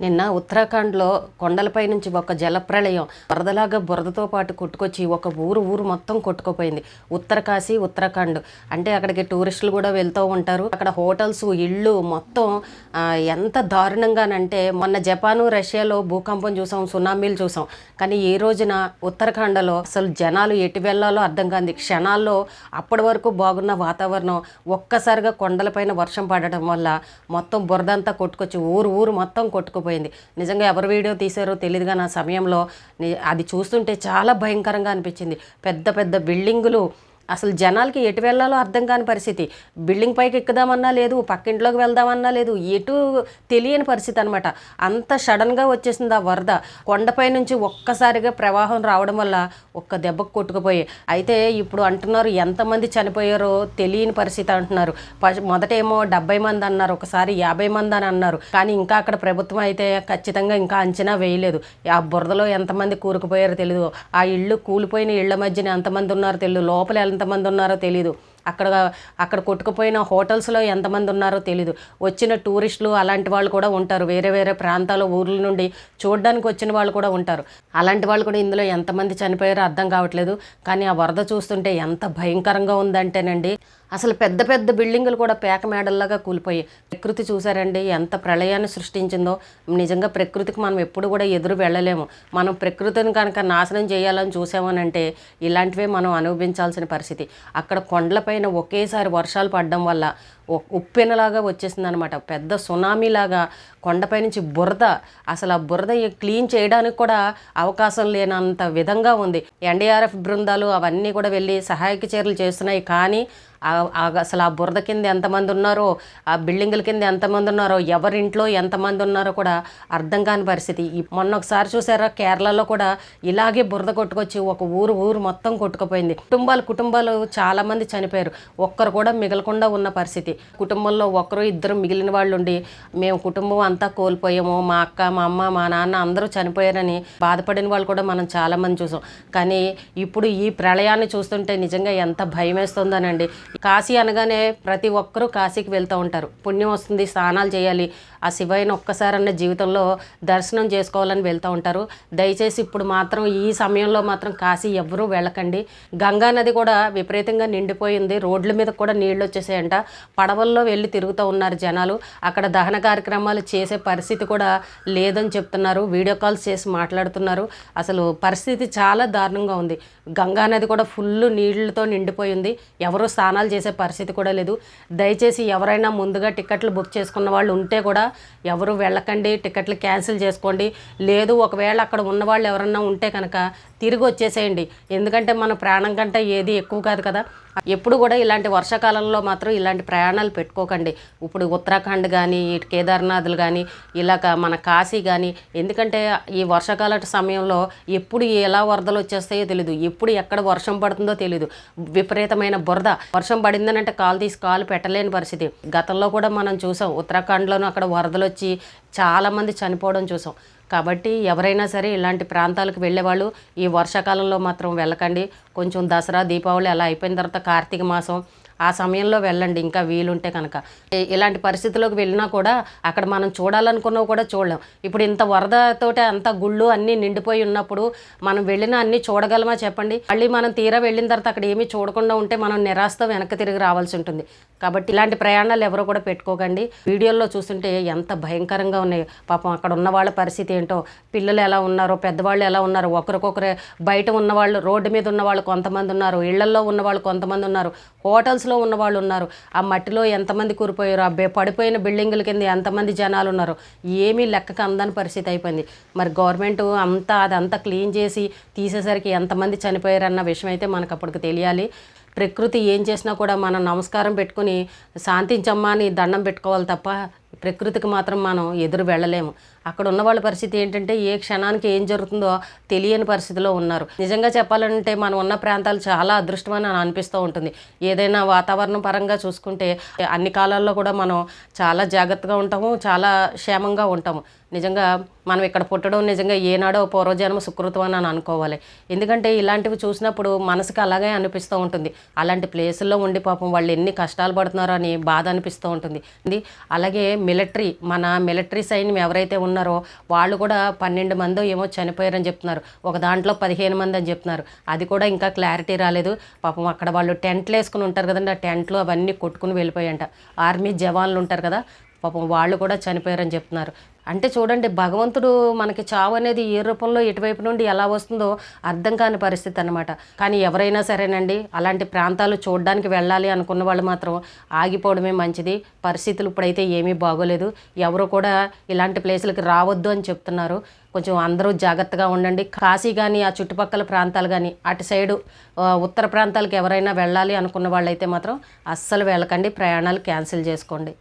నిన్న ఉత్తరాఖండ్లో కొండలపై నుంచి ఒక జలప్రళయం వరదలాగా బురదతో పాటు కొట్టుకొచ్చి ఒక ఊరు ఊరు మొత్తం కొట్టుకుపోయింది. ఉత్తరకాశీ ఉత్తరాఖండ్. అంటే అక్కడికి టూరిస్టులు కూడా వెళ్తూ ఉంటారు. అక్కడ హోటల్స్ ఇళ్ళు మొత్తం ఎంత దారుణంగానంటే మొన్న జపాను రష్యాలో భూకంపం చూసాం సునామీలు చూసాం. కానీ ఈ రోజున ఉత్తరాఖండ్లో అసలు జనాలు ఎటు వెళ్ళాలో అర్థం కాదు. క్షణాల్లో అప్పటి వరకు బాగున్న వాతావరణం ఒక్కసారిగా కొండలపైన వర్షం పడటం వల్ల మొత్తం బురదంతా కొట్టుకొచ్చి ఊరు ఊరు మొత్తం కొట్టుకుపోయింది. నిజంగా ఎవరు వీడియో తీసారో తెలియదు నా సమయంలో అది చూస్తుంటే చాలా భయంకరంగా అనిపించింది. పెద్ద పెద్ద బిల్డింగులు అసలు జనాలకి ఎటు వెళ్ళాలో అర్థం కాని పరిస్థితి. బిల్డింగ్ పైకి ఎక్కుదామన్నా లేదు పక్కింట్లోకి వెళ్దామన్నా లేదు ఎటు తెలియని పరిస్థితి అనమాట అంత సడన్గా వచ్చేసింది ఆ వరద. కొండపై నుంచి ఒక్కసారిగా ప్రవాహం రావడం వల్ల ఒక్క దెబ్బకు కొట్టుకుపోయి. అయితే ఇప్పుడు అంటున్నారు ఎంతమంది చనిపోయారో తెలియని పరిస్థితి అంటున్నారు. మొదట మొదటేమో డెబ్బై మంది అన్నారు ఒకసారి యాభై మంది అని అన్నారు. కానీ ఇంకా అక్కడ ప్రభుత్వం అయితే ఖచ్చితంగా ఇంకా అంచనా వేయలేదు. ఆ బురదలో ఎంతమంది కూరుకుపోయారో తెలియదు ఆ ఇళ్ళు కూలిపోయిన ఇళ్ళ మధ్యన ఎంతమంది ఉన్నారో తెలియదు లోపల ఎంతమంది ఉన్నారో తెలియదు అక్కడ అక్కడ కొట్టుకుపోయిన హోటల్స్లో ఎంతమంది ఉన్నారో తెలియదు వచ్చిన టూరిస్టులు అలాంటి వాళ్ళు కూడా ఉంటారు. వేరే వేరే ప్రాంతాల ఊర్ల నుండి చూడడానికి వచ్చిన వాళ్ళు కూడా ఉంటారు. అలాంటి వాళ్ళు కూడా ఇందులో ఎంతమంది చనిపోయారో అర్థం కావట్లేదు. కానీ ఆ వరద చూస్తుంటే ఎంత భయంకరంగా ఉందంటేనండి అసలు పెద్ద పెద్ద బిల్డింగులు కూడా పేక మేడల్లాగా కూలిపోయాయి. ప్రకృతి చూసారండి ఎంత ప్రళయాన్ని సృష్టించిందో. నిజంగా ప్రకృతికి మనం ఎప్పుడు కూడా ఎదురు వెళ్ళలేము. మనం ప్రకృతిని కనుక నాశనం చేయాలని చూసామనంటే ఇలాంటివే మనం అనుభవించాల్సిన పరిస్థితి. అక్కడ కొండలపైన ఒకేసారి వర్షాలు పడడం వల్ల ఉప్పెనలాగా వచ్చేసింది అనమాట పెద్ద సునామీలాగా కొండపై నుంచి బురద అసలు ఆ బురద క్లీన్ చేయడానికి కూడా అవకాశం లేనంత విధంగా ఉంది. ఎన్డీఆర్ఎఫ్ బృందాలు అవన్నీ కూడా వెళ్ళి సహాయక చర్యలు చేస్తున్నాయి. కానీ అసలు ఆ బురద కింద ఎంతమంది ఉన్నారో ఆ బిల్డింగుల కింద ఎంతమంది ఉన్నారో ఎవరింట్లో ఎంతమంది ఉన్నారో కూడా అర్థం కాని పరిస్థితి. మొన్న ఒకసారి చూసారా కేరళలో కూడా ఇలాగే బురద కొట్టుకొచ్చి ఒక ఊరు ఊరు మొత్తం కొట్టుకుపోయింది. కుటుంబాలు కుటుంబాలు చాలామంది చనిపోయారు. ఒక్కరు కూడా మిగలకుండా ఉన్న పరిస్థితి. కుటుంబంలో ఒకరు ఇద్దరు మిగిలిన వాళ్ళు ఉండి మేము కుటుంబం అంతా కోల్పోయాము. మా అక్క మా అమ్మ మా నాన్న అందరూ చనిపోయారని బాధపడిన వాళ్ళు కూడా మనం చాలామంది చూసాం. కానీ ఇప్పుడు ఈ ప్రళయాన్ని చూస్తుంటే నిజంగా ఎంత భయం వేస్తుందనండి కాశీ అనగానే ప్రతి ఒక్కరూ కాశీకి వెళ్తూ ఉంటారు. పుణ్యం వస్తుంది స్నానాలు చేయాలి. ఆ శివయ్యను ఒక్కసారన్న జీవితంలో దర్శనం చేసుకోవాలని వెళ్తూ ఉంటారు. దయచేసి ఇప్పుడు మాత్రం ఈ సమయంలో మాత్రం కాశీ ఎవ్వరూ వెళ్ళకండి. గంగా నది కూడా విపరీతంగా నిండిపోయింది. రోడ్ల మీద కూడా నీళ్ళు వచ్చేసాయంట. పడవల్లో వెళ్ళి తిరుగుతూ ఉన్నారు జనాలు. అక్కడ దహన కార్యక్రమాలు చేసే పరిస్థితి కూడా లేదని చెప్తున్నారు. వీడియో కాల్స్ చేసి మాట్లాడుతున్నారు. అసలు పరిస్థితి చాలా దారుణంగా ఉంది. గంగా నది కూడా ఫుల్ నీళ్ళతో నిండిపోయింది. ఎవరు స్నానాలు చేసే పరిస్థితి కూడా లేదు. దయచేసి ఎవరైనా ముందుగా టికెట్లు బుక్ చేసుకున్న వాళ్ళు ఉంటే కూడా ఎవరు వెళ్ళకండి టికెట్లు క్యాన్సిల్ చేసుకోండి. లేదు ఒకవేళ అక్కడ ఉన్న వాళ్ళు ఎవరన్నా ఉంటే కనుక తిరిగి వచ్చేసేయండి. ఎందుకంటే మన ప్రాణం కంటే ఏది ఎక్కువ కాదు కదా. ఎప్పుడు కూడా ఇలాంటి వర్షాకాలంలో మాత్రం ఇలాంటి ప్రయాణాలు పెట్టుకోకండి. ఇప్పుడు ఉత్తరాఖండ్ కానీ ఇటు కేదార్నాథ్లు కానీ ఇలాగ మన కాశీ కానీ ఎందుకంటే ఈ వర్షాకాల సమయంలో ఎప్పుడు ఎలా వరదలు వచ్చేస్తాయో తెలియదు ఎప్పుడు ఎక్కడ వర్షం పడుతుందో తెలియదు విపరీతమైన బురద. వర్షం పడిందనంటే కాలు తీసి కాలు పెట్టలేని పరిస్థితి. గతంలో కూడా మనం చూసాం. ఉత్తరాఖండ్లోనూ అక్కడ వరదలు వచ్చి చాలామంది చనిపోవడం చూసాం. కాబట్టి ఎవరైనా సరే ఇలాంటి ప్రాంతాలకు వెళ్ళేవాళ్ళు ఈ వర్షాకాలంలో మాత్రం వెళ్ళకండి. కొంచెం దసరా దీపావళి అలా అయిపోయిన తర్వాత కార్తీక మాసం ఆ సమయంలో వెళ్ళండి ఇంకా వీలుంటే కనుక. ఇలాంటి పరిస్థితుల్లోకి వెళ్ళినా కూడా అక్కడ మనం చూడాలనుకున్నవి కూడా చూడలేం. ఇప్పుడు ఇంత వరదతోటి అంత గుళ్ళు అన్నీ నిండిపోయి ఉన్నప్పుడు మనం వెళ్ళిన అన్నీ చూడగలమా చెప్పండి? మళ్ళీ మనం తీరా వెళ్ళిన తర్వాత అక్కడ ఏమీ చూడకుండా ఉంటే మనం నిరాశతో వెనక్కి తిరిగి రావాల్సి ఉంటుంది. కాబట్టి ఇలాంటి ప్రయాణాలు ఎవరు కూడా పెట్టుకోకండి. వీడియోల్లో చూస్తుంటే ఎంత భయంకరంగా ఉన్నాయి. పాపం అక్కడ ఉన్న వాళ్ళ పరిస్థితి ఏంటో పిల్లలు ఎలా ఉన్నారో పెద్దవాళ్ళు ఎలా ఉన్నారు ఒకరికొకరు బయట ఉన్నవాళ్ళు రోడ్డు మీద ఉన్నవాళ్ళు కొంతమంది ఉన్నారు ఇళ్ళల్లో ఉన్నవాళ్ళు కొంతమంది ఉన్నారు. హోటల్స్ ఉన్న ఉన్నవాళ్ళు ఉన్నారు ఆ మట్టిలో ఎంతమంది కూరిపోయారు ఆ పడిపోయిన బిల్డింగుల కింద ఎంతమంది జనాలు ఉన్నారు ఏమీ లెక్కకు అందని పరిస్థితి అయిపోయింది. మరి గవర్నమెంట్ అంతా అదంతా క్లీన్ చేసి తీసేసరికి ఎంతమంది చనిపోయారన్న విషయం అయితే మనకు అప్పటికి తెలియాలి. ప్రకృతి ఏం చేసినా కూడా మనం నమస్కారం పెట్టుకుని శాంతించమ్మా అని దండం పెట్టుకోవాలి తప్ప ప్రకృతికి మాత్రం మనం ఎదురు వెళ్ళలేము. అక్కడ ఉన్న వాళ్ళ పరిస్థితి ఏంటంటే ఏ క్షణానికి ఏం జరుగుతుందో తెలియని పరిస్థితిలో ఉన్నారు. నిజంగా చెప్పాలంటే మనం ఉన్న ప్రాంతాలు చాలా అదృష్టమని అని అనిపిస్తూ ఉంటుంది. ఏదైనా వాతావరణం పరంగా చూసుకుంటే అన్ని కాలాల్లో కూడా మనం చాలా జాగ్రత్తగా ఉంటాము చాలా క్షేమంగా ఉంటాము. నిజంగా మనం ఇక్కడ పుట్టడం నిజంగా ఏనాడో పూర్వజన్మ సుకృతం అని అని అనుకోవాలి. ఎందుకంటే ఇలాంటివి చూసినప్పుడు మనసుకు అలాగే అనిపిస్తూ ఉంటుంది. అలాంటి ప్లేసుల్లో ఉండి పాపం వాళ్ళు ఎన్ని కష్టాలు పడుతున్నారో అని బాధ అనిపిస్తూ ఉంటుంది. అలాగే మిలిటరీ మన మిలిటరీ సైన్యం ఎవరైతే ఉన్నారో వాళ్ళు కూడా పన్నెండు మందో ఏమో చనిపోయారని చెప్తున్నారు. ఒక దాంట్లో పదిహేను మంది అని చెప్తున్నారు. అది కూడా ఇంకా క్లారిటీ రాలేదు. పాపం అక్కడ వాళ్ళు టెంట్లు వేసుకుని ఉంటారు కదండి. ఆ టెంట్లు అవన్నీ కొట్టుకుని వెళ్ళిపోయాయంట. ఆర్మీ జవాన్లు ఉంటారు కదా పాపం వాళ్ళు కూడా చనిపోయారని చెప్తున్నారు. అంటే చూడండి భగవంతుడు మనకి చావు అనేది ఏ రూపంలో ఎటువైపు నుండి ఎలా వస్తుందో అర్థం కాని పరిస్థితి అనమాట కానీ ఎవరైనా సరేనండి అలాంటి ప్రాంతాలు చూడడానికి వెళ్ళాలి అనుకున్న వాళ్ళు మాత్రం ఆగిపోవడమే మంచిది. పరిస్థితులు ఇప్పుడైతే ఏమీ బాగోలేదు. ఎవరు కూడా ఇలాంటి ప్లేసులకి రావద్దు అని చెప్తున్నారు. కొంచెం అందరూ జాగ్రత్తగా ఉండండి. కాశీ కానీ ఆ చుట్టుపక్కల ప్రాంతాలు కానీ అటు సైడు ఉత్తర ప్రాంతాలకు ఎవరైనా వెళ్ళాలి అనుకున్న వాళ్ళైతే మాత్రం అస్సలు వెళ్ళకండి. ప్రయాణాలు క్యాన్సిల్ చేసుకోండి.